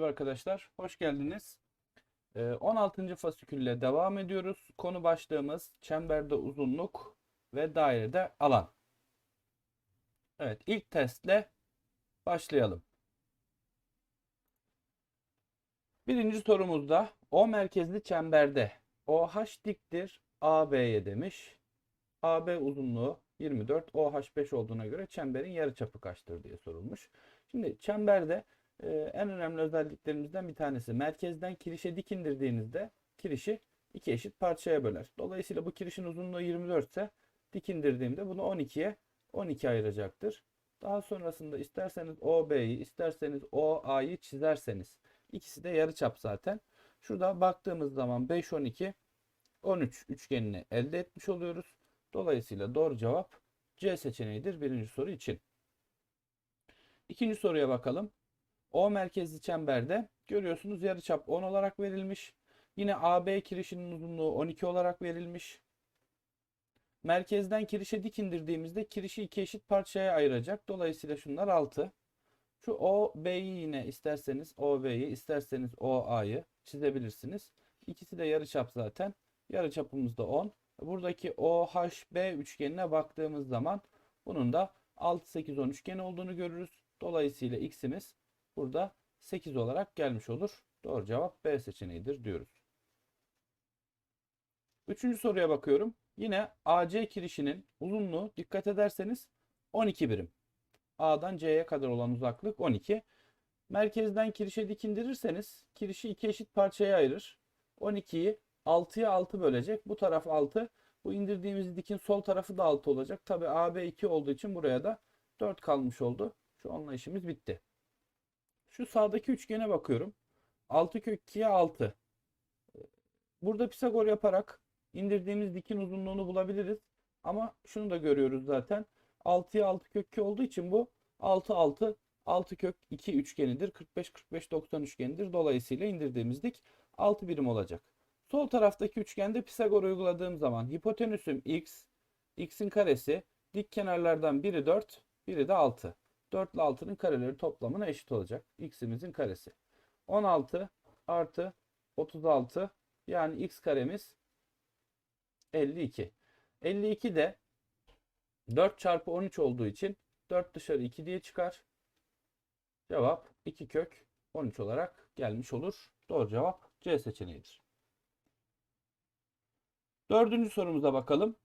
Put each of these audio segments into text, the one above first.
Merhaba arkadaşlar, hoş geldiniz. Ee, 16. fasikülle devam ediyoruz. Konu başlığımız çemberde uzunluk ve dairede alan. Evet, ilk testle başlayalım. Birinci sorumuzda O merkezli çemberde OH diktir AB'ye demiş. AB uzunluğu 24, OH 5 olduğuna göre çemberin yarıçapı kaçtır diye sorulmuş. Şimdi çemberde e, en önemli özelliklerimizden bir tanesi merkezden kirişe dik indirdiğinizde kirişi iki eşit parçaya böler. Dolayısıyla bu kirişin uzunluğu 24 ise dik indirdiğimde bunu 12'ye 12 ayıracaktır. Daha sonrasında isterseniz OB'yi isterseniz OA'yı çizerseniz ikisi de yarıçap zaten. Şurada baktığımız zaman 5 12 13 üçgenini elde etmiş oluyoruz. Dolayısıyla doğru cevap C seçeneğidir birinci soru için. İkinci soruya bakalım. O merkezli çemberde görüyorsunuz yarıçap 10 olarak verilmiş. Yine AB kirişinin uzunluğu 12 olarak verilmiş. Merkezden kirişe dik indirdiğimizde kirişi iki eşit parçaya ayıracak. Dolayısıyla şunlar 6. Şu OB'yi yine isterseniz OB'yi isterseniz OA'yı çizebilirsiniz. İkisi de yarıçap zaten. Yarıçapımız da 10. Buradaki OHB üçgenine baktığımız zaman bunun da 6 8 10 üçgeni olduğunu görürüz. Dolayısıyla x'imiz burada 8 olarak gelmiş olur. Doğru cevap B seçeneğidir diyoruz. Üçüncü soruya bakıyorum. Yine AC kirişinin uzunluğu dikkat ederseniz 12 birim. A'dan C'ye kadar olan uzaklık 12. Merkezden kirişe dik indirirseniz kirişi iki eşit parçaya ayırır. 12'yi 6'ya 6 bölecek. Bu taraf 6. Bu indirdiğimiz dikin sol tarafı da 6 olacak. Tabi AB 2 olduğu için buraya da 4 kalmış oldu. Şu onunla işimiz bitti. Şu sağdaki üçgene bakıyorum. 6 kök 2'ye 6. Burada Pisagor yaparak indirdiğimiz dikin uzunluğunu bulabiliriz. Ama şunu da görüyoruz zaten. 6'ya 6 kök 2 olduğu için bu 6 6 6 kök 2 üçgenidir. 45 45 90 üçgenidir. Dolayısıyla indirdiğimiz dik 6 birim olacak. Sol taraftaki üçgende Pisagor uyguladığım zaman hipotenüsüm x, x'in karesi, dik kenarlardan biri 4, biri de 6. 4 ile 6'nın kareleri toplamına eşit olacak. x'imizin karesi. 16 artı 36 yani x karemiz 52. 52 de 4 çarpı 13 olduğu için 4 dışarı 2 diye çıkar. Cevap 2 kök 13 olarak gelmiş olur. Doğru cevap C seçeneğidir. Dördüncü sorumuza bakalım.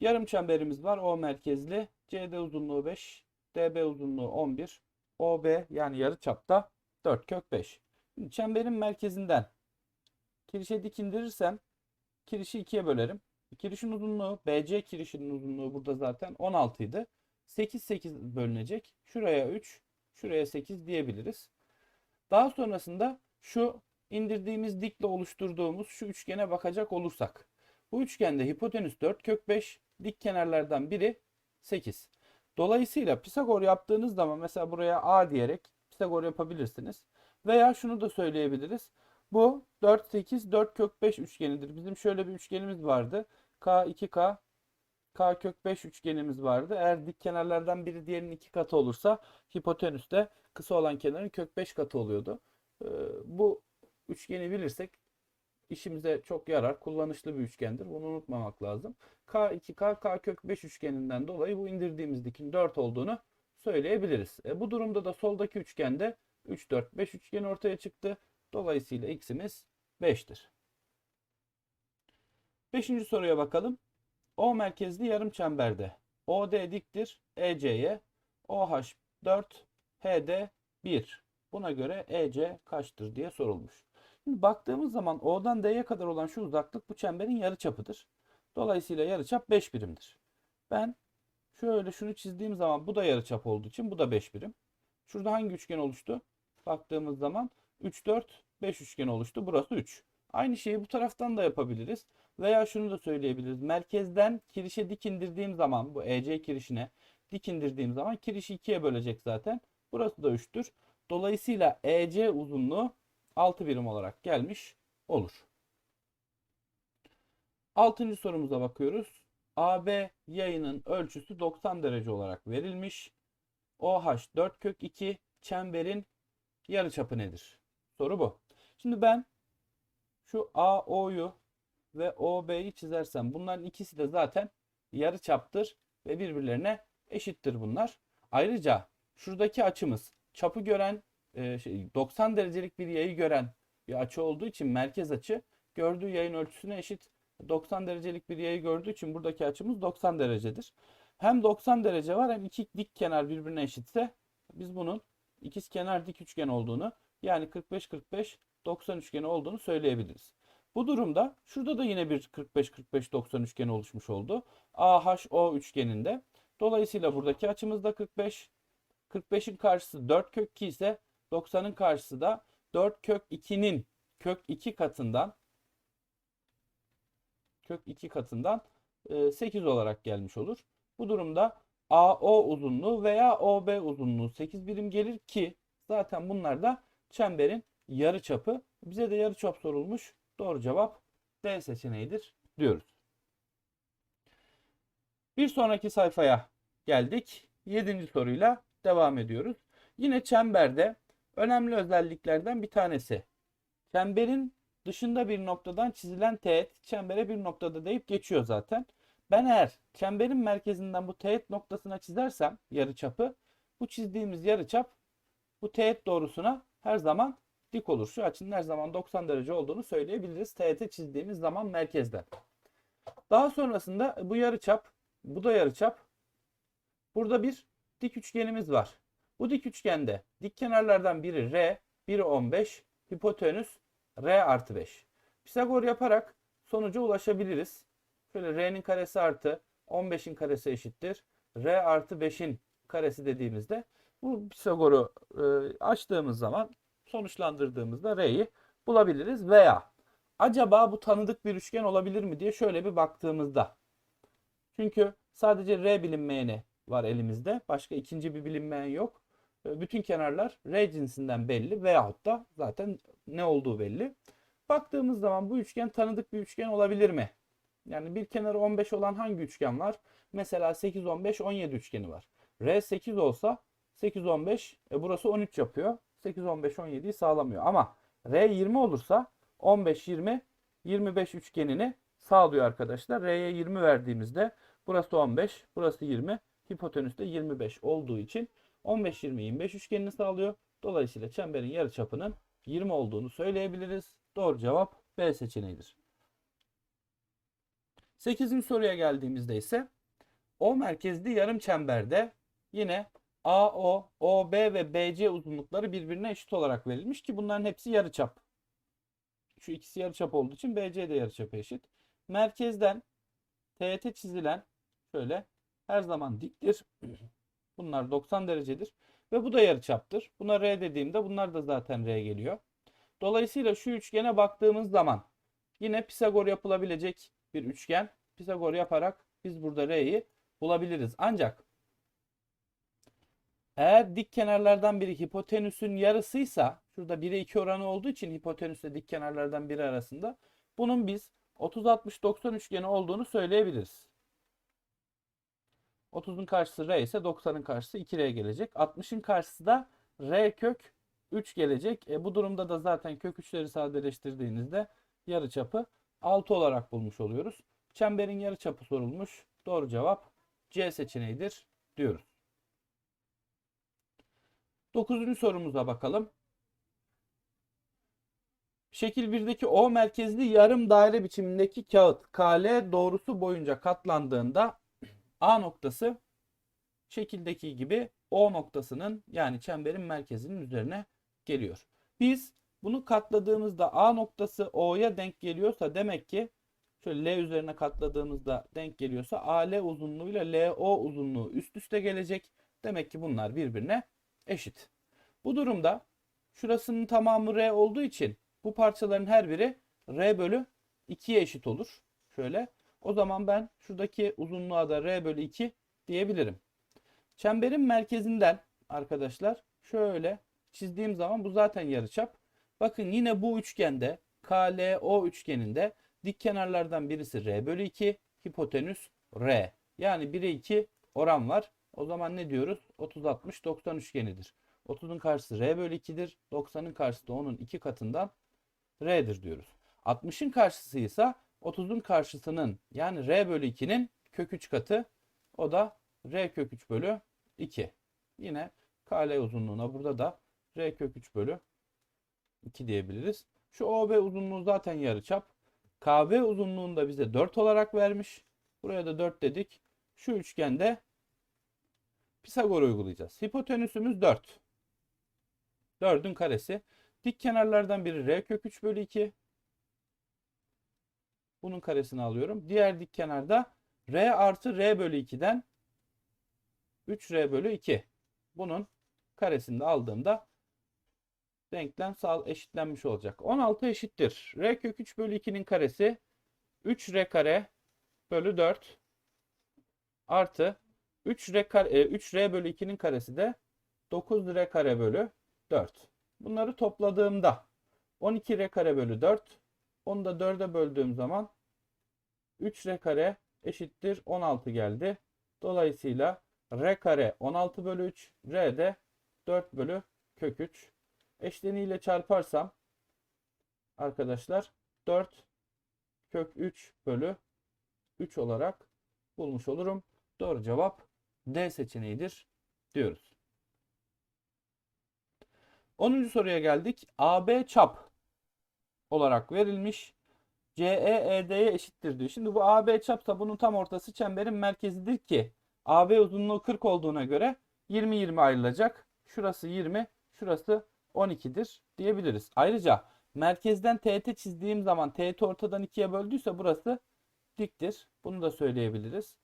Yarım çemberimiz var. O merkezli. CD uzunluğu 5. DB uzunluğu 11. OB yani yarı çapta 4 kök 5. Şimdi çemberin merkezinden kirişe dik indirirsem kirişi ikiye bölerim. Kirişin uzunluğu BC kirişinin uzunluğu burada zaten 16 idi. 8 8 bölünecek. Şuraya 3, şuraya 8 diyebiliriz. Daha sonrasında şu indirdiğimiz dikle oluşturduğumuz şu üçgene bakacak olursak. Bu üçgende hipotenüs 4 kök 5, dik kenarlardan biri 8. Dolayısıyla Pisagor yaptığınız zaman mesela buraya A diyerek Pisagor yapabilirsiniz. Veya şunu da söyleyebiliriz. Bu 4 8 4 kök 5 üçgenidir. Bizim şöyle bir üçgenimiz vardı. K 2K K kök 5 üçgenimiz vardı. Eğer dik kenarlardan biri diğerinin iki katı olursa hipotenüs de kısa olan kenarın kök 5 katı oluyordu. Ee, bu üçgeni bilirsek işimize çok yarar. Kullanışlı bir üçgendir. Bunu unutmamak lazım. K2K K kök 5 üçgeninden dolayı bu indirdiğimiz dikin 4 olduğunu söyleyebiliriz. E, bu durumda da soldaki üçgende 3 4 5 üçgen ortaya çıktı. Dolayısıyla x'imiz 5'tir. Beşinci soruya bakalım. O merkezli yarım çemberde OD diktir EC'ye OH 4 HD 1. Buna göre EC kaçtır diye sorulmuş. Şimdi baktığımız zaman O'dan D'ye kadar olan şu uzaklık bu çemberin yarıçapıdır. Dolayısıyla yarıçap 5 birimdir. Ben şöyle şunu çizdiğim zaman bu da yarıçap olduğu için bu da 5 birim. Şurada hangi üçgen oluştu? Baktığımız zaman 3 4 5 üçgen oluştu. Burası 3. Aynı şeyi bu taraftan da yapabiliriz. Veya şunu da söyleyebiliriz. Merkezden kirişe dik indirdiğim zaman bu EC kirişine dik indirdiğim zaman kirişi ikiye bölecek zaten. Burası da 3'tür. Dolayısıyla EC uzunluğu 6 birim olarak gelmiş olur. Altıncı sorumuza bakıyoruz. AB yayının ölçüsü 90 derece olarak verilmiş. OH 4 kök 2 çemberin yarıçapı nedir? Soru bu. Şimdi ben şu AO'yu ve OB'yi çizersem bunların ikisi de zaten yarıçaptır ve birbirlerine eşittir bunlar. Ayrıca şuradaki açımız çapı gören e, şey, 90 derecelik bir yayı gören bir açı olduğu için merkez açı gördüğü yayın ölçüsüne eşit. 90 derecelik bir yayı gördüğü için buradaki açımız 90 derecedir. Hem 90 derece var hem iki dik kenar birbirine eşitse biz bunun ikiz kenar dik üçgen olduğunu yani 45 45 90 üçgeni olduğunu söyleyebiliriz. Bu durumda şurada da yine bir 45 45 90 üçgeni oluşmuş oldu. AHO üçgeninde. Dolayısıyla buradaki açımız da 45. 45'in karşısı 4 kök 2 ise 90'ın karşısı da 4 kök 2'nin kök 2 katından kök 2 katından 8 olarak gelmiş olur. Bu durumda AO uzunluğu veya OB uzunluğu 8 birim gelir ki zaten bunlar da çemberin yarıçapı. Bize de yarıçap sorulmuş. Doğru cevap D seçeneğidir diyoruz. Bir sonraki sayfaya geldik. 7. soruyla devam ediyoruz. Yine çemberde önemli özelliklerden bir tanesi. Çemberin dışında bir noktadan çizilen teğet çembere bir noktada deyip geçiyor zaten. Ben eğer çemberin merkezinden bu teğet noktasına çizersem yarıçapı bu çizdiğimiz yarıçap bu teğet doğrusuna her zaman dik olur. Şu açının her zaman 90 derece olduğunu söyleyebiliriz. Teğete çizdiğimiz zaman merkezden. Daha sonrasında bu yarıçap, bu da yarıçap. Burada bir dik üçgenimiz var. Bu dik üçgende dik kenarlardan biri R, biri 15, hipotenüs R artı 5. Pisagor yaparak sonuca ulaşabiliriz. Şöyle R'nin karesi artı 15'in karesi eşittir. R artı 5'in karesi dediğimizde bu Pisagor'u e, açtığımız zaman sonuçlandırdığımızda R'yi bulabiliriz. Veya acaba bu tanıdık bir üçgen olabilir mi diye şöyle bir baktığımızda. Çünkü sadece R bilinmeyeni var elimizde. Başka ikinci bir bilinmeyen yok. E, bütün kenarlar R cinsinden belli veyahut da zaten ne olduğu belli. Baktığımız zaman bu üçgen tanıdık bir üçgen olabilir mi? Yani bir kenarı 15 olan hangi üçgen var? Mesela 8, 15, 17 üçgeni var. R 8 olsa 8, 15, e burası 13 yapıyor. 8, 15, 17'yi sağlamıyor. Ama R 20 olursa 15, 20, 25 üçgenini sağlıyor arkadaşlar. R'ye 20 verdiğimizde burası 15, burası 20, hipotenüs de 25 olduğu için 15, 20, 25 üçgenini sağlıyor. Dolayısıyla çemberin yarıçapının 20 olduğunu söyleyebiliriz. Doğru cevap B seçeneğidir. 8. soruya geldiğimizde ise O merkezli yarım çemberde yine AO, OB ve BC uzunlukları birbirine eşit olarak verilmiş ki bunların hepsi yarıçap. Şu ikisi yarıçap olduğu için BC de yarıçapı eşit. Merkezden teğete çizilen şöyle her zaman diktir. Bunlar 90 derecedir. Ve bu da yarıçaptır. Buna R dediğimde bunlar da zaten R geliyor. Dolayısıyla şu üçgene baktığımız zaman yine Pisagor yapılabilecek bir üçgen. Pisagor yaparak biz burada R'yi bulabiliriz. Ancak eğer dik kenarlardan biri hipotenüsün yarısıysa şurada 1'e 2 oranı olduğu için hipotenüsle dik kenarlardan biri arasında bunun biz 30-60-90 üçgeni olduğunu söyleyebiliriz. 30'un karşısı R ise 90'ın karşısı 2R gelecek. 60'ın karşısı da R kök 3 gelecek. E, bu durumda da zaten kök 3'leri sadeleştirdiğinizde yarıçapı 6 olarak bulmuş oluyoruz. Çemberin yarıçapı sorulmuş. Doğru cevap C seçeneğidir diyoruz. 9. sorumuza bakalım. Şekil 1'deki O merkezli yarım daire biçimindeki kağıt KL doğrusu boyunca katlandığında A noktası şekildeki gibi O noktasının yani çemberin merkezinin üzerine geliyor. Biz bunu katladığımızda A noktası O'ya denk geliyorsa demek ki şöyle L üzerine katladığımızda denk geliyorsa AL uzunluğuyla LO uzunluğu üst üste gelecek. Demek ki bunlar birbirine eşit. Bu durumda şurasının tamamı R olduğu için bu parçaların her biri R bölü 2'ye eşit olur. Şöyle. O zaman ben şuradaki uzunluğa da R bölü 2 diyebilirim. Çemberin merkezinden arkadaşlar şöyle çizdiğim zaman bu zaten yarıçap. Bakın yine bu üçgende KLO üçgeninde dik kenarlardan birisi R bölü 2 hipotenüs R. Yani 1'e 2 oran var. O zaman ne diyoruz? 30-60-90 üçgenidir. 30'un karşısı r bölü 2'dir. 90'ın karşısı da onun 2 katından r'dir diyoruz. 60'ın karşısı ise 30'un karşısının yani r bölü 2'nin kök 3 katı. O da r kök 3 bölü 2. Yine KL uzunluğuna burada da r kök 3 bölü 2 diyebiliriz. Şu OB uzunluğu zaten yarıçap. KB uzunluğunu da bize 4 olarak vermiş. Buraya da 4 dedik. Şu üçgende Pisagor uygulayacağız. Hipotenüsümüz 4. 4'ün karesi. Dik kenarlardan biri R kök 3 bölü 2. Bunun karesini alıyorum. Diğer dik kenarda R artı R bölü 2'den 3R bölü 2. Bunun karesini de aldığımda denklem sağ eşitlenmiş olacak. 16 eşittir. R kök 3 bölü 2'nin karesi 3R kare bölü 4 artı 3R, kare, e, 3R bölü 2'nin karesi de 9R kare bölü 4. Bunları topladığımda 12R kare bölü 4. Onu da 4'e böldüğüm zaman 3R kare eşittir 16 geldi. Dolayısıyla R kare 16 bölü 3. R de 4 bölü kök 3. Eşleniyle çarparsam arkadaşlar 4 kök 3 bölü 3 olarak bulmuş olurum. Doğru cevap D seçeneğidir diyoruz. 10. soruya geldik. AB çap olarak verilmiş. CE ED'ye eşittir diyor. Şimdi bu AB çapsa bunun tam ortası çemberin merkezidir ki AB uzunluğu 40 olduğuna göre 20-20 ayrılacak. Şurası 20, şurası 12'dir diyebiliriz. Ayrıca merkezden teğet çizdiğim zaman teğet ortadan ikiye böldüyse burası diktir. Bunu da söyleyebiliriz.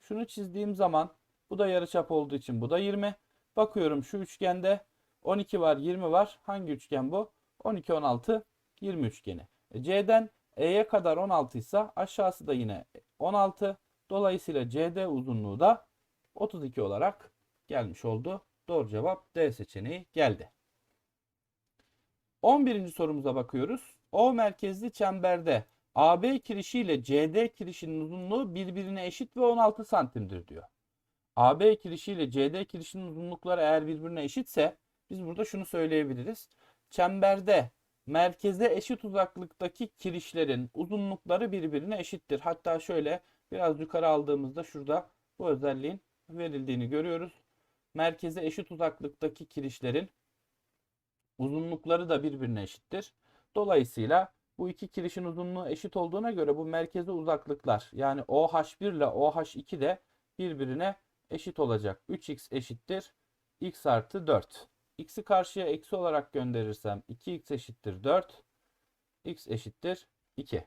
Şunu çizdiğim zaman bu da yarıçap olduğu için bu da 20. Bakıyorum şu üçgende 12 var 20 var. Hangi üçgen bu? 12, 16, 20 üçgeni. E, C'den E'ye kadar 16 ise aşağısı da yine 16. Dolayısıyla CD uzunluğu da 32 olarak gelmiş oldu. Doğru cevap D seçeneği geldi. 11. sorumuza bakıyoruz. O merkezli çemberde AB kirişi ile CD kirişinin uzunluğu birbirine eşit ve 16 santimdir diyor. AB kirişi ile CD kirişinin uzunlukları eğer birbirine eşitse biz burada şunu söyleyebiliriz. Çemberde merkeze eşit uzaklıktaki kirişlerin uzunlukları birbirine eşittir. Hatta şöyle biraz yukarı aldığımızda şurada bu özelliğin verildiğini görüyoruz. Merkeze eşit uzaklıktaki kirişlerin uzunlukları da birbirine eşittir. Dolayısıyla bu iki kirişin uzunluğu eşit olduğuna göre bu merkeze uzaklıklar yani OH1 ile OH2 de birbirine eşit olacak. 3x eşittir x artı 4. x'i karşıya eksi olarak gönderirsem 2x eşittir 4. x eşittir 2.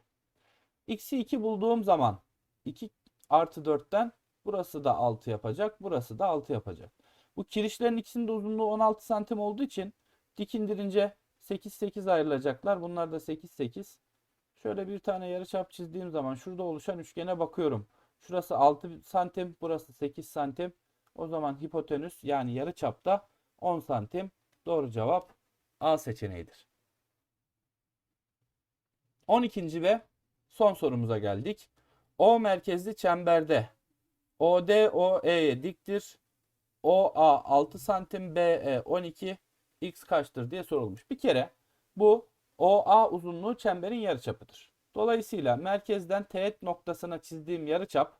x'i 2 bulduğum zaman 2 artı 4'ten burası da 6 yapacak. Burası da 6 yapacak. Bu kirişlerin ikisinin de uzunluğu 16 santim olduğu için dik indirince 8 8 ayrılacaklar. Bunlar da 8 8. Şöyle bir tane yarıçap çizdiğim zaman şurada oluşan üçgene bakıyorum. Şurası 6 santim, burası 8 santim. O zaman hipotenüs yani yarıçapta 10 santim. Doğru cevap A seçeneğidir. 12. ve son sorumuza geldik. O merkezli çemberde OD OE'ye diktir. OA 6 santim, BE 12, X kaçtır diye sorulmuş. Bir kere bu OA uzunluğu çemberin yarıçapıdır. Dolayısıyla merkezden teğet noktasına çizdiğim yarıçap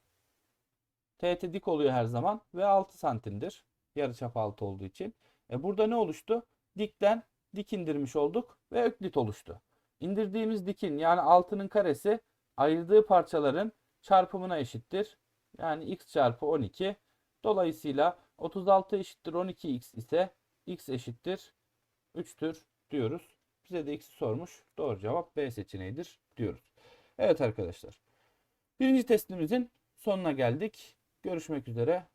teğete dik oluyor her zaman ve 6 santimdir. Yarıçap 6 olduğu için. E burada ne oluştu? Dikten dik indirmiş olduk ve öklit oluştu. İndirdiğimiz dikin yani 6'nın karesi ayırdığı parçaların çarpımına eşittir. Yani x çarpı 12. Dolayısıyla 36 eşittir 12x ise x eşittir 3'tür diyoruz. Bize de x'i sormuş. Doğru cevap B seçeneğidir diyoruz. Evet arkadaşlar. Birinci testimizin sonuna geldik. Görüşmek üzere.